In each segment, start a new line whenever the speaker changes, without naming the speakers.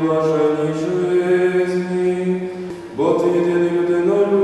блаженній жизни, бо Ти єдиний людинолюбець.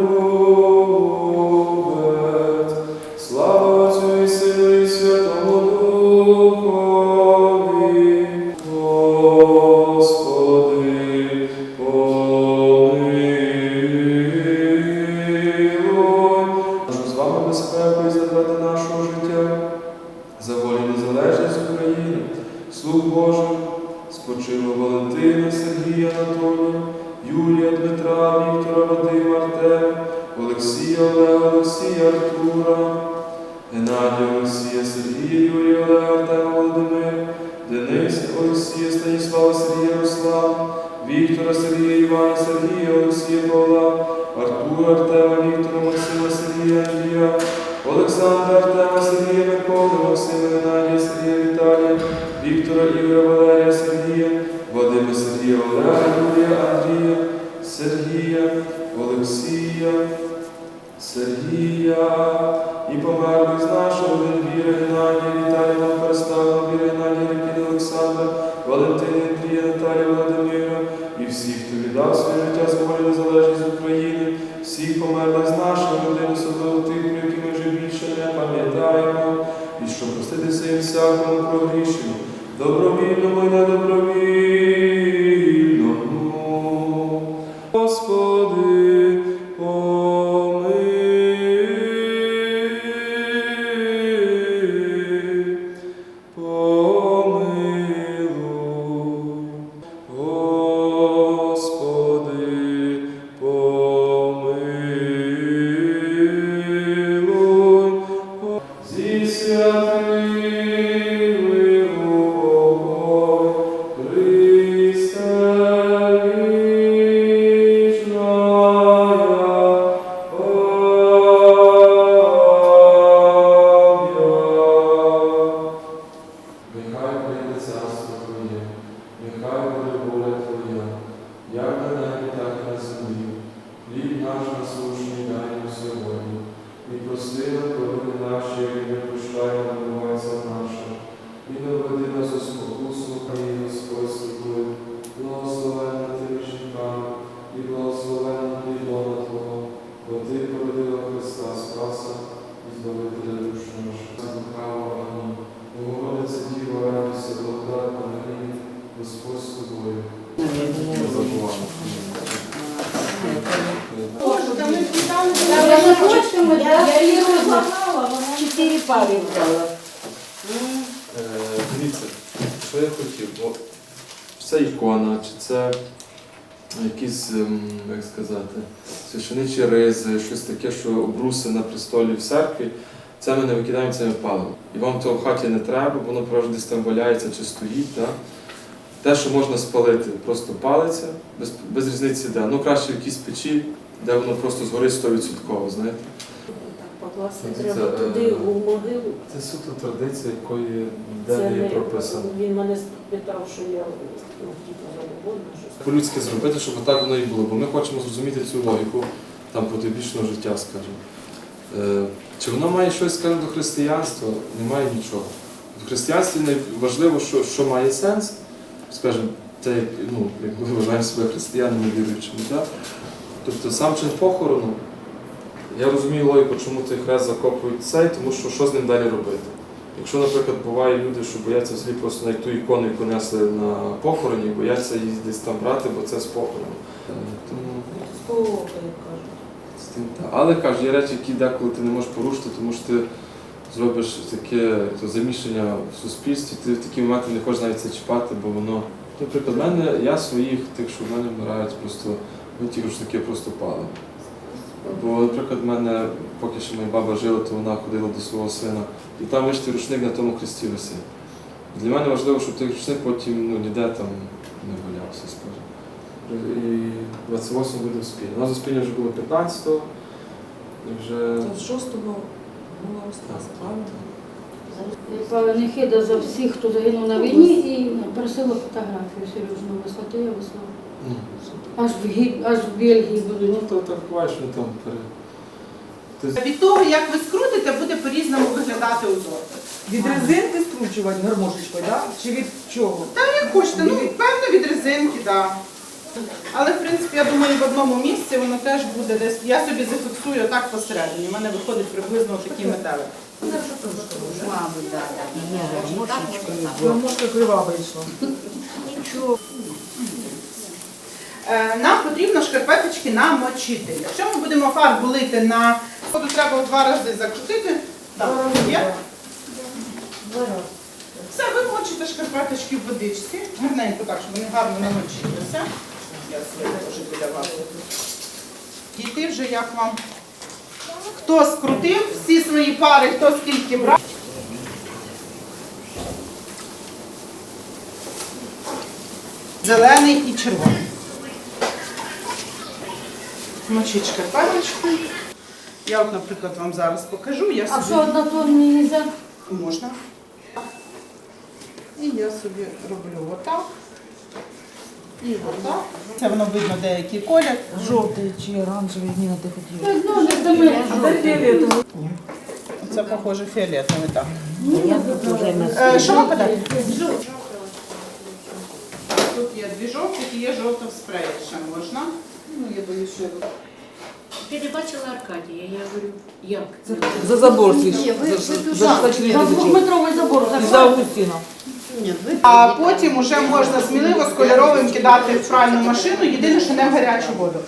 Артема, Володимира, Дениса, Олексія, Станіслава, Сергія, Руслана, Віктора, Сергія, Івана, Сергія, Олексія, Павла, Артура, Артема, Віктора, Максима, Сергія, Андрія, Олександра, Артема, Сергія, Миколи, Максима, Геннадія, Сергія, Віталія, Віктора, Ігоря, Валерія, Сергія, Вадима, Сергія, Олега, Юрія, Андрія, Сергія, Олексія, Сергія. І померлих з нашого віри, Геннадія, і щоб простити всім всякому прогрішенню, добровільному і недобровільному. Господь з тобою.
Не хочемо, я її розламала, чотири пари взяла.
Дивіться, що я хотів. О, Чи це ікона, чи це якісь, ем, як сказати, священичі ризи, щось таке, що обруси на престолі в церкві, це ми не викидаємо, це ми палимо. І вам того в хаті не треба, воно просто десь там валяється чи стоїть. Да? Те, що можна спалити, просто палиться, без, без різниці де. Ну краще в якійсь печі, де воно просто згорить 100%, знаєте.
Так покласти
Це,
треба
е,
туди, у могилу.
Це суто традиція, якої
Це
де є прописано.
Він мене спитав, що я ну, типу, забобонна, щось.
По-людськи зробити, щоб так воно і було. Бо ми хочемо зрозуміти цю логіку там потойбічного життя, скажімо. Е, чи воно має щось скажімо, до християнства? Немає нічого. В християнстві найважливо, що, що має сенс, скажімо, те, як, ну, як ми вважаємо себе християнами віруючими. Так? Тобто сам чин похорону, я розумію логіку, чому той хрест закопують цей, тому що що з ним далі робити. Якщо, наприклад, буває люди, що бояться взагалі просто навіть ту ікону, яку несли на похороні, бояться її десь там брати, бо це з похорону. Тому
кажуть.
Але кажу, є речі, які деколи ти не можеш порушити, тому що ти зробиш таке то замішання в суспільстві, ти в такі моменти не хочеш навіть це чіпати, бо воно. Наприклад, в мене, я своїх, тих, що в мене вмирають, просто ну, ті рушники просто пали. Бо, наприклад, в мене, поки що моя баба жила, то вона ходила до свого сина. І там вишитий рушник на тому хресті висить. Для мене важливо, щоб той рушник потім ну, ніде там не валявся, скажімо. І 28 буде спільно. У нас спільно вже було 15-го. Вже...
6-го
Панихида за всіх, хто загинув на війні, і просила фотографію серйозну висоти, я вислала.
ну,
Аж в, Гі- аж в Бельгії буду.
ну, то так що там пере... Тобто
Від того, як ви скрутите, буде по-різному виглядати узор.
Від резинки скручувати гармошечкою, да? Чи від чого?
Та як хочете, ну певно від резинки, так. Але в принципі, я думаю, в одному місці воно теж буде десь. Я собі зафіксую отак посередині. У мене виходить приблизно такий метелик.
Мабуть, так.
Гармошка крива вийшла.
Е, Нам потрібно шкарпеточки намочити. Якщо ми будемо фарбу лити на воду, треба два рази закрутити. Так, є? Все, ви мочите шкарпеточки в водичці. Гарненько так, щоб вони гарно намочилися. Я теж біля вас. Дійти вже як вам. Хто скрутив всі свої пари, хто скільки брав. Зелений і червоний. Мочіть шкарпеточку. Я от, наприклад, вам зараз покажу. Я
А що однотонні не можна?
Можна. І я собі роблю отак. І так? Це воно видно деякий колір.
Жовтий чи оранжевий, Ніна, ти хотіла.
Ну, не до мене.
Фіолетовий.
Це похоже фіолетовий так. Е, що ви подаєте? Тут є дві жовтих і є жовта в спреї ще можна. Ну, я боюсь, що я
Ти не бачила Аркадія? Я говорю, як?
За забор свій. За-
двохметровий забор.
За Августіна.
А потім вже можна сміливо з кольоровим кидати в пральну машину, єдине, що не в гарячу воду.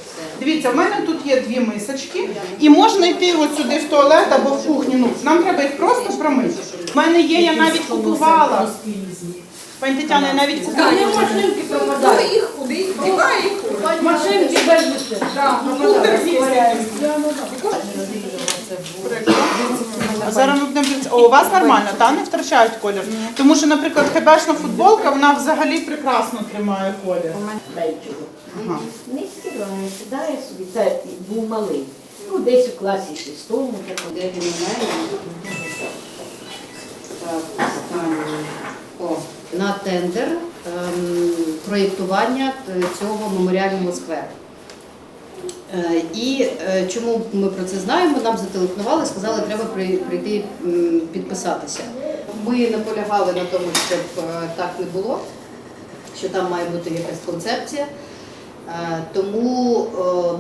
Дивіться, в мене тут є дві мисочки, і можна йти от сюди в туалет або в кухню. Ну, нам треба їх просто промити. У мене є, я навіть купувала. Пані Тетяна, я навіть купувала. Зараз ми будемо дивитися. О, у вас нормально, та не втрачають колір. Тому що, наприклад, хебешна футболка, вона взагалі прекрасно тримає колір.
Не стираєте, дай я собі. Це був малий. Ну, десь у класі шестому, так де він. Так. О, на тендер ем, проєктування цього меморіального скверу. Е, І е, чому ми про це знаємо? Нам зателефонували, сказали, треба при- прийти підписатися. Ми наполягали на тому, щоб е, так не було, що там має бути якась концепція. Тому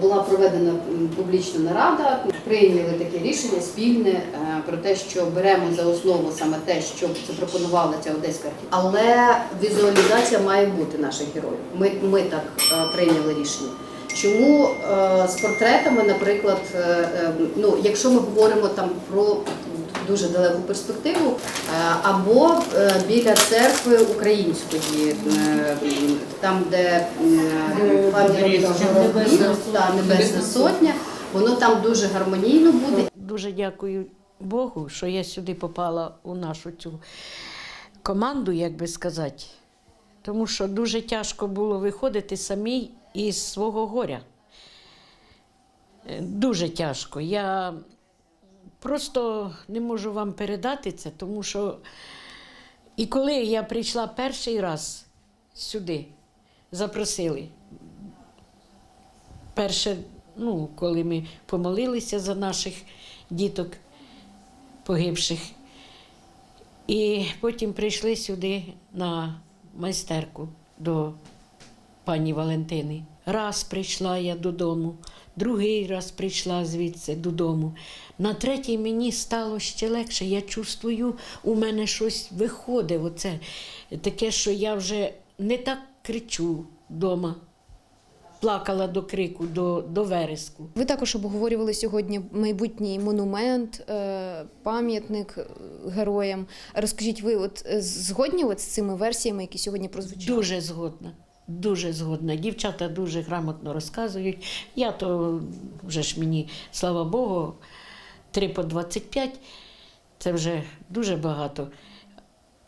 була проведена публічна нарада, прийняли таке рішення спільне про те, що беремо за основу саме те, що запропонувала ця одеська архітектура. Але візуалізація має бути наших героїв. Ми, ми так прийняли рішення. Чому е, з портретами, наприклад, е, е, ну, якщо ми говоримо там про дуже далеку перспективу, або біля церкви української, там, де пам'ятник та Небесна Сотня, воно там дуже гармонійно буде.
Дуже дякую Богу, що я сюди попала у нашу цю команду, як би сказати. Тому що дуже тяжко було виходити самій із свого горя. Дуже тяжко. Я просто не можу вам передати це, тому що і коли я прийшла перший раз сюди, запросили, перше, ну, коли ми помолилися за наших діток погибших. І потім прийшли сюди на майстерку до пані Валентини. Раз прийшла я додому, другий раз прийшла звідси додому. На третій мені стало ще легше. Я чувствую, у мене щось виходить. Оце таке, що я вже не так кричу вдома. Плакала до крику, до, до вереску.
Ви також обговорювали сьогодні майбутній монумент, е, пам'ятник е, героям. Розкажіть, ви от е, згодні от з цими версіями, які сьогодні прозвучали?
Дуже згодна. Дуже згодна. Дівчата дуже грамотно розказують. Я то вже ж мені, слава Богу, 3 по 25 це вже дуже багато.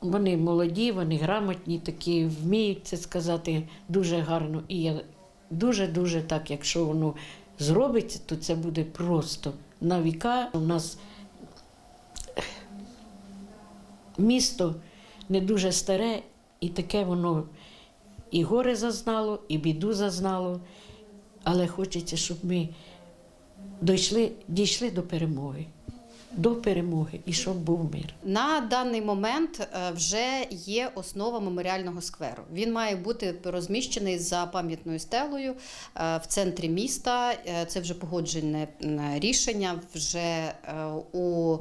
Вони молоді, вони грамотні, такі, вміють це сказати дуже гарно. І я дуже-дуже так, якщо воно зробиться, то це буде просто на віка. У нас місто не дуже старе, і таке воно і горе зазнало, і біду зазнало. Але хочеться, щоб ми дійшли, дійшли до перемоги. До перемоги, і щоб був мир.
На даний момент е, вже є основа меморіального скверу. Він має бути розміщений за пам'ятною стелею е, в центрі міста. Е, Це вже погоджене рішення. Вже у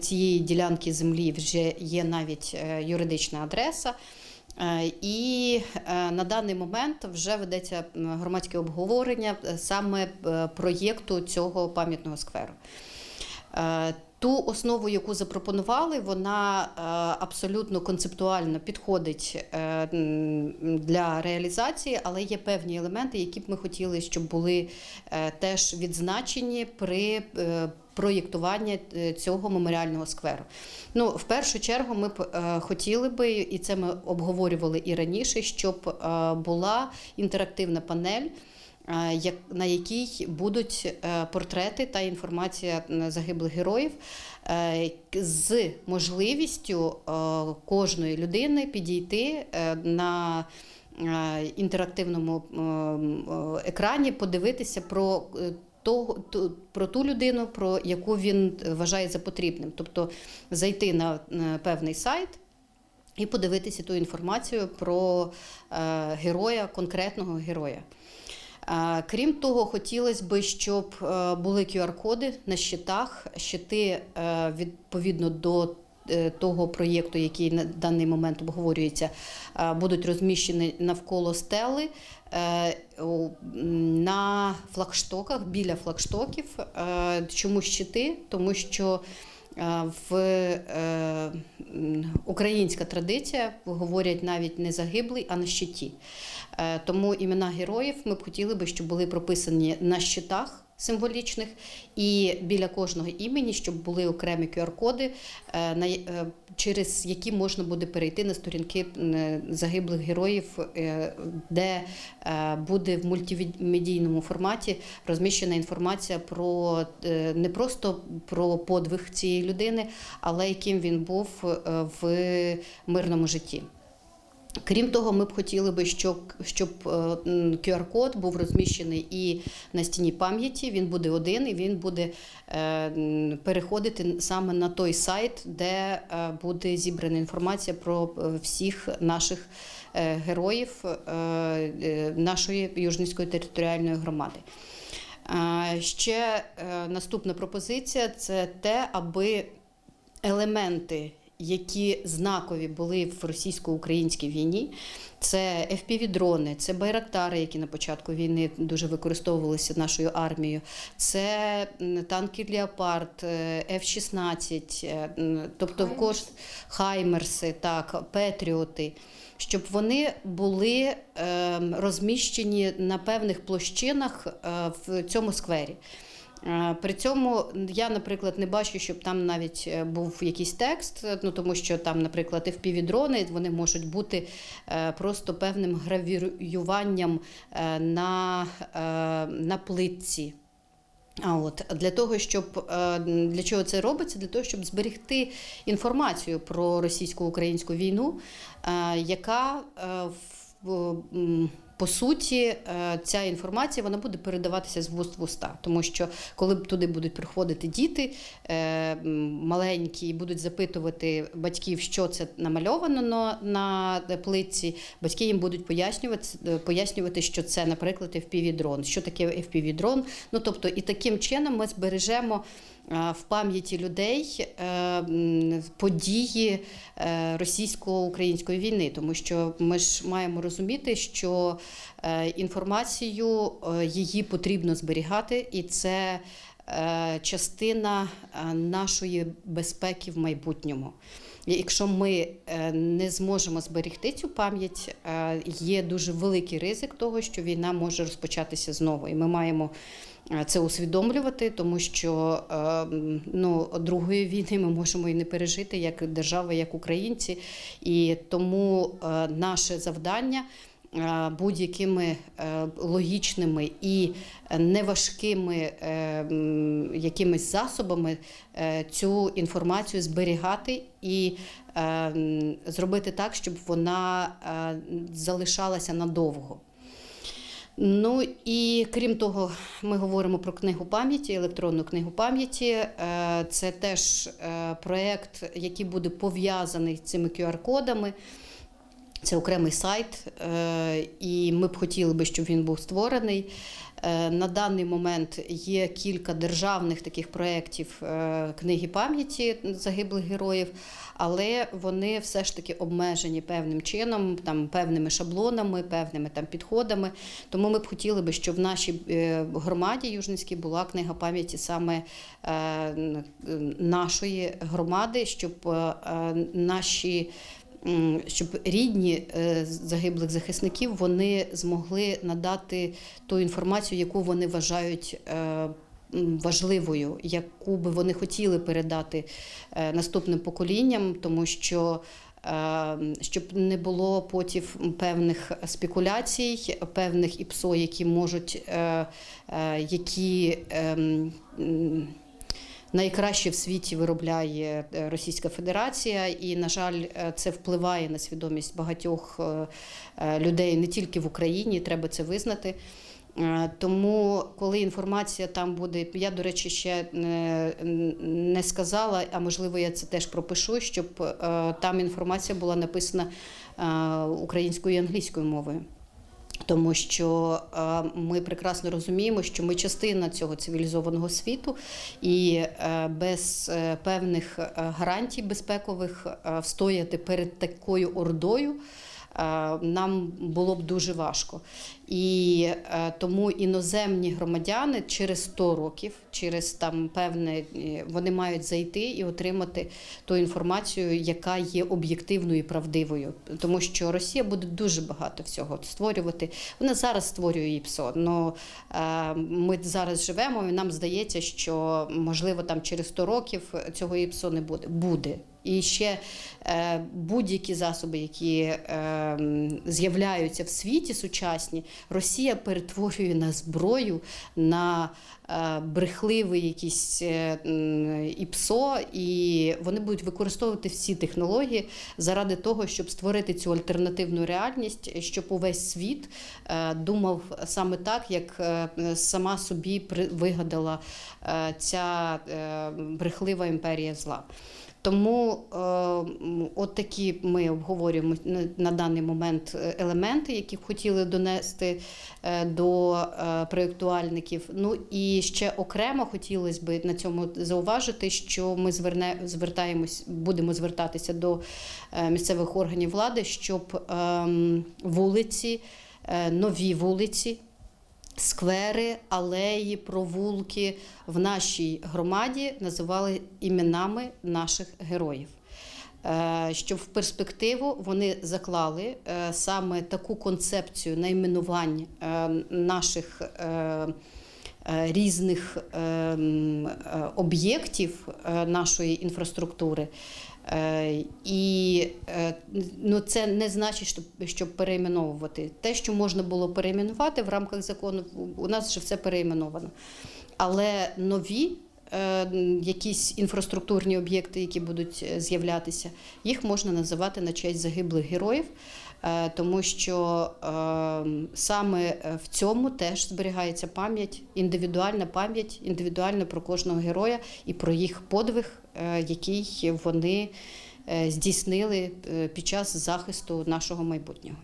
цієї ділянки землі вже є навіть юридична адреса. Е, І е, на даний момент вже ведеться громадське обговорення е, саме проєкту цього пам'ятного скверу. Ту основу, яку запропонували, вона абсолютно концептуально підходить для реалізації, але є певні елементи, які б ми хотіли, щоб були теж відзначені при проєктуванні е, цього меморіального скверу. Ну, в першу чергу, ми б е, хотіли би, і це ми обговорювали і раніше, щоб е, була інтерактивна панель. на якій будуть портрети та інформація загиблих героїв з можливістю кожної людини підійти на інтерактивному екрані, подивитися про. Е, Того, про ту людину, про яку він вважає за потрібним, тобто зайти на е, певний сайт, і подивитися ту інформацію про е, героя, конкретного героя. Е, Крім того, хотілося б, щоб е, були QR-коди на щитах. Щити е, відповідно до е, того проєкту, який на даний момент обговорюється, е, будуть розміщені навколо стели е, на флагштоках, біля флагштоків. Е, Чому щити? Тому що е, в е, українська традиція говорять навіть не загиблий, а на щиті. Е, Тому імена героїв ми б хотіли би, щоб були прописані на щитах символічних, і біля кожного імені, щоб були окремі QR-коди, е, е, через які можна буде перейти на сторінки загиблих героїв, е, де е, буде в мультимедійному форматі розміщена інформація про е, не просто про подвиг цієї людини, але яким він був е, в мирному житті. Крім того, ми б хотіли би, щоб, щоб е, QR-код був розміщений і на стіні пам'яті. Він буде один і він буде е, переходити саме на той сайт, де е, буде зібрана інформація про е, всіх наших е, героїв е, е, нашої Южницької територіальної громади. Е, Ще е, наступна пропозиція це те, аби елементи, які знакові були в російсько-українській війні. Це FPV-дрони, це байрактари, які на початку війни дуже використовувалися нашою армією. Це танки Леопард, е, F-16, е, тобто в кож... Хаймерси, так, Петріоти. Щоб вони були ем, розміщені на певних площинах е, в цьому сквері. Е, При цьому я, наприклад, не бачу, щоб там навіть е, був якийсь текст, е, ну тому що там, наприклад, FPV-дрони, вони можуть бути просто певним гравіюванням на, на плитці. А от для того, щоб для чого це робиться? Для того, щоб зберегти інформацію про російсько-українську війну, яка в- по суті, е, ця інформація вона буде передаватися з вуст в уста, тому що коли туди будуть приходити діти е, маленькі і будуть запитувати батьків, що це намальовано на, плитці, батьки їм будуть пояснювати, е, пояснювати, що це, наприклад, FPV-дрон. Що таке FPV-дрон? Ну тобто, і таким чином ми збережемо в пам'яті людей е, події е, російсько-української війни, тому що ми ж маємо розуміти, що е, інформацію е, її потрібно зберігати, і це е, частина е, нашої безпеки в майбутньому. Якщо ми е, не зможемо зберегти цю пам'ять, е, є дуже великий ризик того, що війна може розпочатися знову. І ми маємо е, це усвідомлювати, тому що е, ну, другої війни ми можемо і не пережити як держава, як українці. І тому е, наше завдання. е, Будь-якими е, логічними і неважкими е, якимись засобами е, цю інформацію зберігати і е, зробити так, щоб вона е, залишалася надовго. Ну і крім того, ми говоримо про книгу пам'яті, електронну книгу пам'яті. Е, Це теж е, проєкт, який буде пов'язаний цими QR-кодами. Це окремий сайт, е, і ми б хотіли би, щоб він був створений. Е, На даний момент є кілька державних таких проєктів е, книги пам'яті загиблих героїв, але вони все ж таки обмежені певним чином, там певними шаблонами, певними там підходами. Тому ми б хотіли би, щоб в нашій е, громаді Южницькій була книга пам'яті саме нашої громади, щоб наші щоб рідні е, загиблих захисників вони змогли надати ту інформацію, яку вони вважають. е, Важливою, яку би вони хотіли передати е, наступним поколінням, тому що щоб не було потім певних спекуляцій, певних ІПСО, які можуть, які ем, найкраще в світі виробляє е, Російська Федерація, і, на жаль, е, це впливає на свідомість багатьох е, людей не тільки в Україні, треба це визнати. Тому, коли інформація там буде, я, до речі, ще не, сказала, а можливо, я це теж пропишу, щоб там інформація була написана українською і англійською мовою. Тому що е, ми прекрасно розуміємо, що ми частина цього цивілізованого світу, і е, без е, певних гарантій безпекових встояти перед такою ордою. Е, Нам було б дуже важко. І е, тому іноземні громадяни через 100 років, через там певне, е, вони мають зайти і отримати ту інформацію, яка є об'єктивною і правдивою. Тому що Росія буде дуже багато всього створювати. Вона зараз створює ІПСО. але ми зараз живемо, і нам здається, що можливо там через 100 років цього ІПСО не буде. Буде. І ще е, будь-які засоби, які е, з'являються в світі сучасні, Росія перетворює на зброю, на е, брехливий якийсь е, м, ІПСО, і вони будуть використовувати всі технології заради того, щоб створити цю альтернативну реальність, щоб увесь світ е, думав саме так, як е, сама собі при- вигадала е, ця е, брехлива імперія зла. Тому е, от такі ми обговорюємо на, даний момент е, елементи, які б хотіли донести е, до проєктуальників. Ну і ще окремо хотілося б на цьому зауважити, що ми зверне, звертаємось, будемо звертатися до місцевих органів влади, щоб ем, вулиці, нові вулиці сквери, алеї, провулки в нашій громаді називали іменами наших героїв. Е, Щоб в перспективу вони заклали е, саме таку концепцію найменувань е, наших різних е, м, е, об'єктів нашої інфраструктури. Е, І е, ну, це не значить, що, щоб перейменовувати. Те, що можна було перейменувати в рамках закону, у нас вже все перейменовано. Але нові е, якісь інфраструктурні об'єкти, які будуть з'являтися, їх можна називати на честь загиблих героїв, тому що саме в цьому теж зберігається пам'ять, індивідуальна пам'ять, індивідуальна про кожного героя і про їх подвиг, який вони е, здійснили е, під час захисту нашого майбутнього.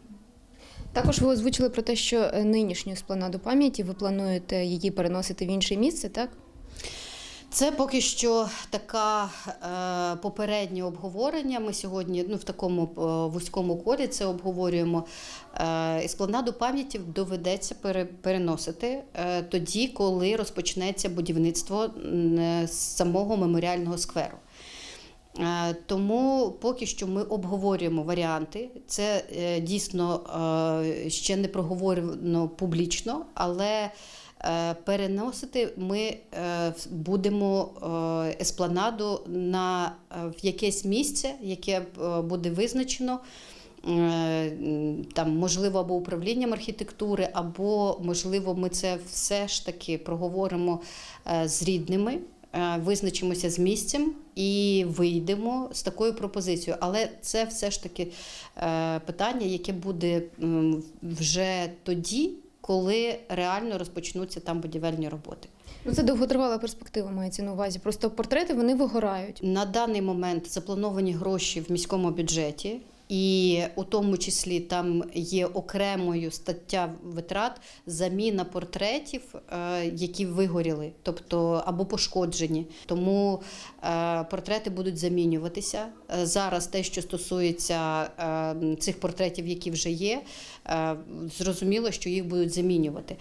Також ви озвучили про те, що е, нинішню спланаду пам'яті ви плануєте її переносити в інше місце, так?
Це поки що така е, попереднє обговорення. Ми сьогодні ну, в такому е, вузькому колі це обговорюємо. Е, еспланаду пам'яті доведеться пере, переносити е, тоді, коли розпочнеться будівництво е, самого меморіального скверу. Е, Тому поки що ми обговорюємо варіанти. Це е, дійсно е, ще не проговорено публічно, але переносити ми е, будемо е, еспланаду на е, в якесь місце, яке е, буде визначено. е, Там, можливо, або управлінням архітектури, або, можливо, ми це все ж таки проговоримо е, з рідними, е, визначимося з місцем і вийдемо з такою пропозицією. Але це все ж таки е, питання, яке буде вже тоді, коли реально розпочнуться там будівельні роботи.
Ну це довготривала перспектива мається на увазі. Просто портрети вони вигорають.
На даний момент заплановані гроші в міському бюджеті, і у тому числі там є окремою стаття витрат заміна портретів, е, які вигоріли, тобто або пошкоджені. Тому е, портрети будуть замінюватися. Е, Зараз те, що стосується цих портретів, які вже є, зрозуміло, що їх будуть замінювати.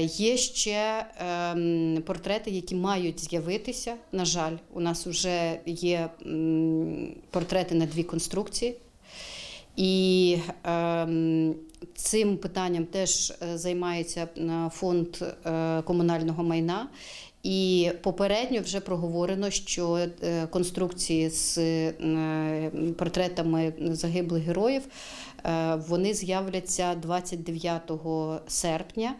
Є ще ем, портрети, які мають з'явитися. На жаль, у нас вже є портрети на дві конструкції. І ем, цим питанням теж е, займається е, фонд е, комунального майна. І попередньо вже проговорено, що е, конструкції з е, портретами загиблих героїв е, вони з'являться 29 серпня.